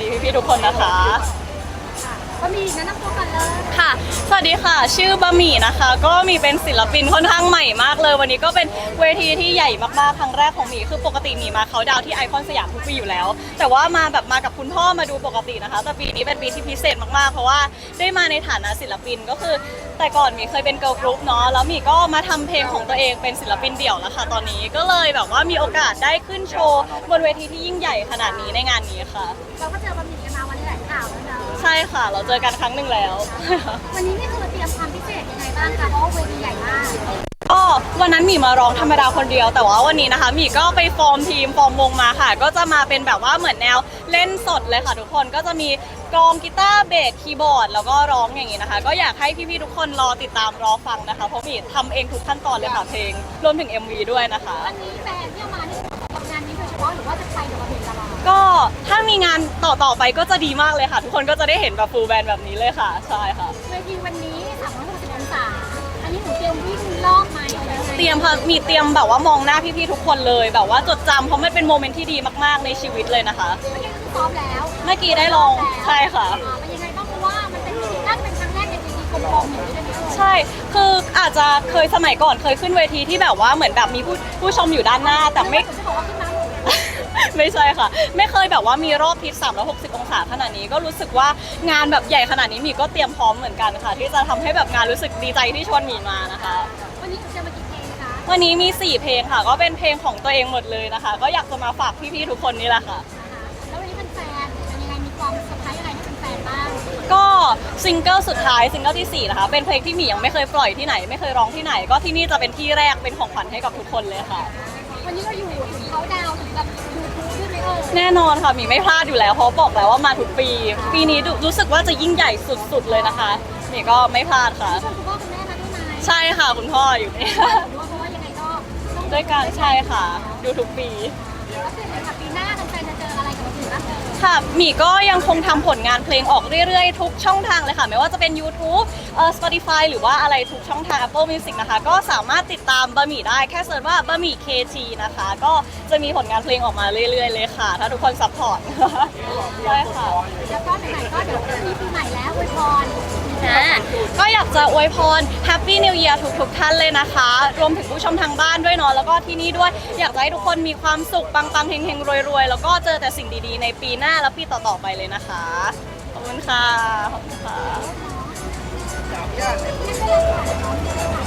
ดีพี่ๆทุกคนนะคะ ก็มีแนะนำตัวกันเลย ค่ะ สวัสดีค่ะ ชื่อบะหมี่นะคะ ก็มีเป็นศิลปินค่อนข้างใหม่มากเลย วันนี้ก็เป็นเวทีที่ใหญ่มากๆ ครั้งแรกของหมีคือปกติหมีมาเขาดาวน์ที่ไอคอนสยามทุกปีอยู่แล้ว แต่ว่ามาแบบมากับคุณพ่อมาดูปกตินะคะ แต่ปีนี้เป็นปีที่พิเศษมากๆ เพราะว่าได้มาในฐานะศิลปินก็คือ แต่ก่อนหมีเคยเป็นเกิร์ลกรุ๊ปเนาะ แล้วหมีก็มาทำเพลงของตัวเองเป็นศิลปินเดี่ยวแล้วค่ะ ตอนนี้ ก็เลยแบบว่ามีโอกาสได้ขึ้นโชว์บนเวทีที่ยิ่งใหญ่ขนาดนี้ในงานนี้ค่ะ เราก็เจอบะหมี่กันมาวันนี้แหละข่าวแล้วนะใช่ค่ะ เราเจอกันครั้งหนึ่งแล้ว วันนี้นี่คือเตรียมความพิเศษยังไงบ้างคะ เพราะว่าเวทีใหญ่มากก็วันนั้นหมีมาร้องธรรมดาคนเดียว แต่ว่าวันนี้นะคะหมีก็ไปฟอร์มทีมฟอร์มวงมาค่ะ ก็จะมาเป็นแบบว่าเหมือนแนวเล่นสดเลยค่ะ ทุกคนก็จะมีกลองกีตาร์เบสคีย์บอร์ด แล้วก็ร้องอย่างนี้นะคะ ก็อยากให้พี่ๆทุกคนรอติดตามรอฟังนะคะ เพราะหมีทำเองทุกขั้นตอนเลยค่ะเพลงรวมถึง MV ด้วยนะคะ วันนี้แฟนที่เอาม มีงานต่อๆไปก็จะดีมากเลยค่ะ ทุกคนก็จะได้เห็นแบบฟูลแบนด์แบบนี้เลยค่ะ ใช่ค่ะ เวทีวันนี้360องศา อันนี้หนูเตรียมวิ่งรอบไหมหรือยังไงเตรียมค่ะมีเตรียมแบบว่ามองหน้าพี่ๆทุกคนเลย แบบว่าจดจำเพราะมันเป็นโมเมนต์ที่ดีมากๆในชีวิตเลยนะคะ เมื่อกี้คือซ้อมแล้วเมื่อกี้ได้ลองใช่ค่ะ อ่าเป็นยังไงบ้างเพราะว่ามันเป็นน่าจะเป็นครั้งแรกในเวทีกลมๆอย่างนี้เลยไหมเอ่ยใช่ คืออาจจะเคยสมัยก่อนเคยขึ้นเวทีที่แบบว่าเหมือนแบบมีผู้ผู้ชมอยู่ด้านหน้า แต่ไม่หรือว่าหนูจะบอกว่าขึ้นมาหนู ไม่ใช่ค่ะ ไม่เคยแบบว่ามีรอบทิศ360 องศาขนาดนี้ก็รู้สึกว่างานแบบใหญ่ขนาดนี้หมีก็เตรียมพร้อมเหมือนกันค่ะ ที่จะทำให้แบบงานรู้สึกดีใจที่ชวนหมีมานะคะ วันนี้หนูจะมากี่เพลงคะวันนี้มี 4 เพลงค่ะ ก็เป็นเพลงของตัวเองหมดเลยนะคะ ก็อยากจะมาฝากพี่ๆทุกคนนี่แหละค่ะ แล้ววันนี้เป็นแฟนเป็นยังไง มีความเซอร์ไพรส์อะไรให้เป็นแฟนบ้างก็ซิงเกิลสุดท้ายซิงเกิลที่ 4 นะคะ เป็นเพลงที่หมียังไม่เคยปล่อยที่ไหน ไม่เคยร้องที่ไหน ก็ที่นี่จะเป็นที่แรกเป็นของขวัญให้กับทุกคนเลยค่ะ วันนี้เราอยู่ถึงเขาดาวน์ถึงแบบ ค่ะหมีไม่พลาดอยู่แล้วเพราะบอกแล้วว่ามาทุกปี ปีนี้ดูรู้สึกว่าจะยิ่งใหญ่สุดๆเลยนะคะหมีก็ไม่พลาดค่ะ ชวนคุณพ่อคุณแม่มาด้วยไหมใช่ค่ะคุณพ่ออยู่นี่ด้วยเพราะว่ายังไงก็ต้องด้วยกันใช่ค่ะ ดูทุกปี แล้วเป็นกับปีหน้าแฟนๆจะเจออะไรกับ ค่ะหมีก็ยังคงทำผลงานเพลงออกเรื่อยๆ ทุกช่องทางเลยค่ะ ไม่ว่าจะเป็น YouTube เอ่อ Spotify หรือว่าอะไรทุกช่องทาง Apple Music นะคะ ก็สามารถติดตามบะหมี่ได้แค่เสิร์ชว่าบะหมี่ KT นะคะ ก็จะมีผลงานเพลงออกมาเรื่อยๆ เลยค่ะ ถ้าทุกคนซัพพอร์ต ใช่ค่ะ แล้วก็ไหนๆก็เดี๋ยวมีปีใหม่แล้วอวยพร อ่าก็อยากจะอวยพร Happy New Year ทุกทุกๆท่านเลยนะคะ รวมถึงผู้ชมทางบ้านด้วยเนาะแล้วก็ที่นี่ด้วยอยากจะให้ทุกคนมีความสุขปังๆเฮงๆรวยๆ แล้วก็เจอแต่สิ่งดีๆ ในปีหน้าและปีต่อๆไปเลยนะคะ ขอบคุณค่ะขอบคุณค่ะก็มีก็มีนะได้